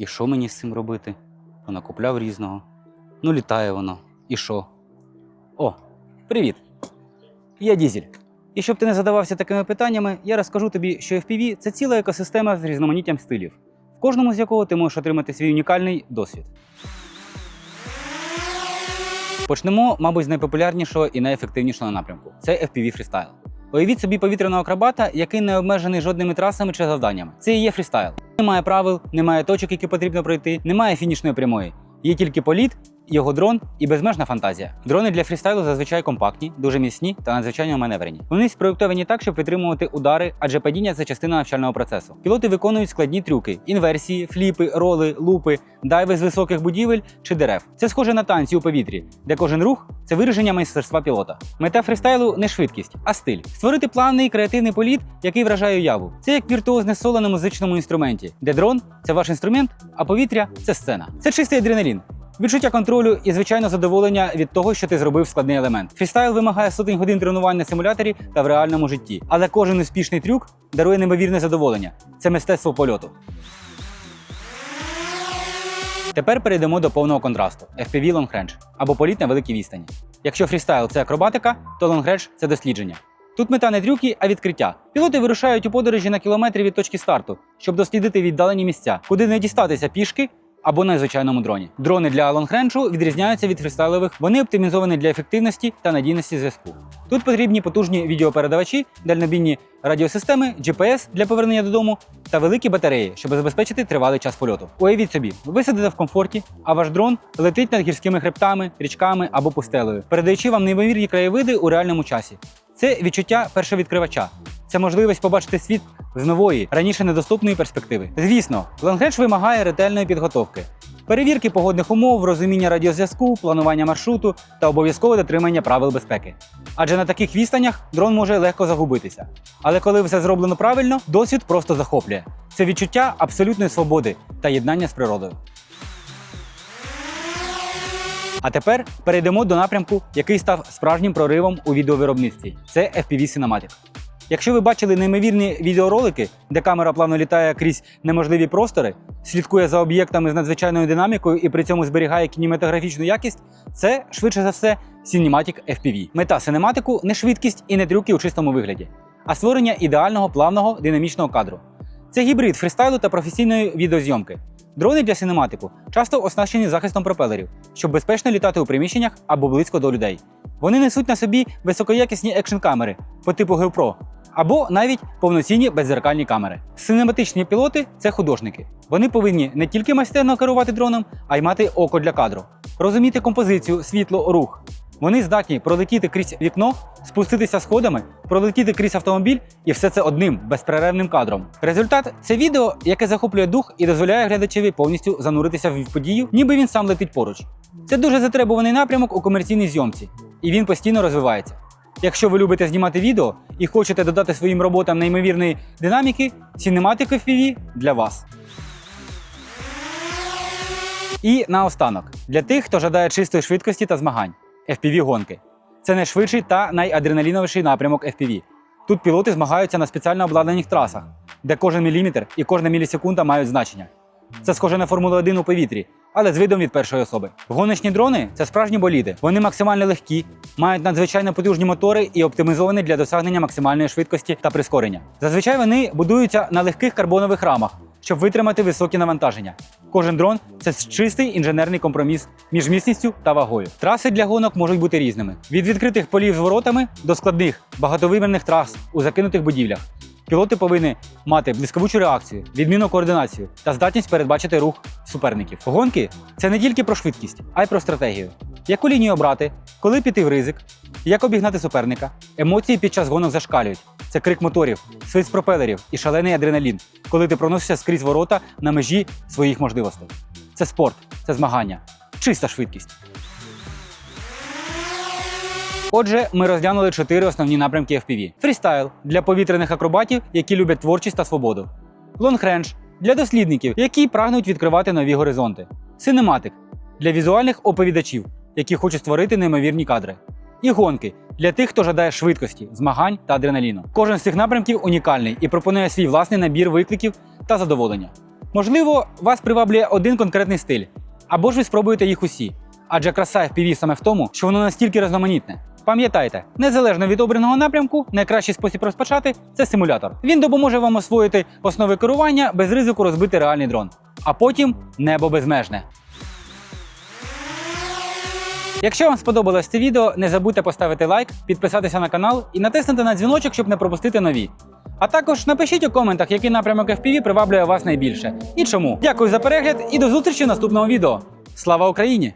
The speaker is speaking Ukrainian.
І що мені з цим робити? Понакупляв різного. Ну, літає воно. І що? О, привіт! Я Дізель. І щоб ти не задавався такими питаннями, я розкажу тобі, що FPV – це ціла екосистема з різноманіттям стилів, в кожному з якого ти можеш отримати свій унікальний досвід. Почнемо, мабуть, з найпопулярнішого і найефективнішого напрямку це FPV фрістайл. Уявіть собі повітряного акробата, який не обмежений жодними трасами чи завданнями. Це і є фрістайл. Немає правил, немає точок, які потрібно пройти, немає фінішної прямої. Є тільки політ, його дрон і безмежна фантазія. Дрони для фрістайлу зазвичай компактні, дуже міцні та надзвичайно маневрені. Вони спроєктовані так, щоб витримувати удари, адже падіння це частина навчального процесу. Пілоти виконують складні трюки: інверсії, фліпи, роли, лупи, дайви з високих будівель чи дерев. Це схоже на танці у повітрі, де кожен рух це вираження майстерства пілота. Мета фрістайлу не швидкість, а стиль. Створити плавний креативний політ, який вражає уяву. Це як віртуозне соло на музичному інструменті, де дрон це ваш інструмент, а повітря це сцена. Це чистий адреналін. Відчуття контролю і звичайно задоволення від того, що ти зробив складний елемент. Фрістайл вимагає сотень годин тренувань на симуляторі та в реальному житті, але кожен успішний трюк дарує неймовірне задоволення. Це мистецтво польоту. Тепер перейдемо до повного контрасту FPV Long Range або політ на великій відстані. Якщо фрістайл це акробатика, то Long це дослідження. Тут мета не трюки, а відкриття. Пілоти вирушають у подорожі на кілометри від точки старту, щоб дослідити віддалені місця, куди не дістатися пішки або на звичайному дроні. Дрони для лонгренджу відрізняються від фрістайлових, вони оптимізовані для ефективності та надійності зв'язку. Тут потрібні потужні відеопередавачі, дальнобійні радіосистеми, GPS для повернення додому та великі батареї, щоб забезпечити тривалий час польоту. Уявіть собі, ви сидите в комфорті, а ваш дрон летить над гірськими хребтами, річками або пустелею, передаючи вам неймовірні краєвиди у реальному часі. Це відчуття першовідкривача. Це можливість побачити світ з нової, раніше недоступної перспективи. Звісно, лонгрендж вимагає ретельної підготовки, перевірки погодних умов, розуміння радіозв'язку, планування маршруту та обов'язкове дотримання правил безпеки. Адже на таких відстанях дрон може легко загубитися. Але коли все зроблено правильно, досвід просто захоплює. Це відчуття абсолютної свободи та єднання з природою. А тепер перейдемо до напрямку, який став справжнім проривом у відеовиробництві. Це FPV Cinematic. Якщо ви бачили неймовірні відеоролики, де камера плавно літає крізь неможливі простори, слідкує за об'єктами з надзвичайною динамікою і при цьому зберігає кінематографічну якість, це швидше за все Cinematic FPV. Мета синематику не швидкість і не трюки у чистому вигляді, а створення ідеального плавного динамічного кадру. Це гібрид фрістайлу та професійної відеозйомки. Дрони для синематику часто оснащені захистом пропелерів, щоб безпечно літати у приміщеннях або близько до людей. Вони несуть на собі високоякісні екшн камери по типу GoPro, або навіть повноцінні беззеркальні камери. Синематичні пілоти це художники. Вони повинні не тільки майстерно керувати дроном, а й мати око для кадру, розуміти композицію, світло, рух. Вони здатні пролетіти крізь вікно, спуститися сходами, пролетіти крізь автомобіль і все це одним безперервним кадром. Результат це відео, яке захоплює дух і дозволяє глядачеві повністю зануритися в подію, ніби він сам летить поруч. Це дуже затребуваний напрямок у комерційній зйомці, і він постійно розвивається. Якщо ви любите знімати відео і хочете додати своїм роботам неймовірної динаміки, Cinematic FPV для вас. І наостанок, для тих, хто жадає чистої швидкості та змагань, FPV гонки. Це найшвидший та найадреналіновіший напрямок FPV. Тут пілоти змагаються на спеціально обладнаних трасах, де кожен міліметр і кожна мілісекунда мають значення. Це схоже на Формулу 1 у повітрі, але з видом від першої особи. Гоночні дрони це справжні боліди. Вони максимально легкі, мають надзвичайно потужні мотори і оптимізовані для досягнення максимальної швидкості та прискорення. Зазвичай вони будуються на легких карбонових рамах, щоб витримати високі навантаження. Кожен дрон це чистий інженерний компроміс між міцністю та вагою. Траси для гонок можуть бути різними: від відкритих полів з воротами до складних багатовимірних трас у закинутих будівлях. Пілоти повинні мати блискавучу реакцію, відмінну координацію та здатність передбачити рух суперників. Гонки це не тільки про швидкість, а й про стратегію. Яку лінію обрати, коли піти в ризик, як обігнати суперника. Емоції під час гонок зашкалюють. Це крик моторів, свист пропелерів і шалений адреналін, коли ти проносишся скрізь ворота на межі своїх можливостей. Це спорт, це змагання, чиста швидкість. Отже, ми розглянули чотири основні напрямки FPV. Фрістайл для повітряних акробатів, які люблять творчість та свободу. Лонгрендж для дослідників, які прагнуть відкривати нові горизонти. Синематик для візуальних оповідачів, які хочуть створити неймовірні кадри. І гонки для тих, хто жадає швидкості, змагань та адреналіну. Кожен з цих напрямків унікальний і пропонує свій власний набір викликів та задоволення. Можливо, вас приваблює один конкретний стиль, або ж ви спробуєте їх усі. Адже краса FPV саме в тому, що воно настільки різноманітне. Пам'ятайте, незалежно від обраного напрямку, найкращий спосіб розпочати це симулятор. Він допоможе вам освоїти основи керування без ризику розбити реальний дрон. А потім небо безмежне. Якщо вам сподобалось це відео, не забудьте поставити лайк, підписатися на канал і натиснути на дзвіночок, щоб не пропустити нові. А також напишіть у коментах, який напрямок FPV приваблює вас найбільше і чому. Дякую за перегляд і до зустрічі в наступному відео. Слава Україні!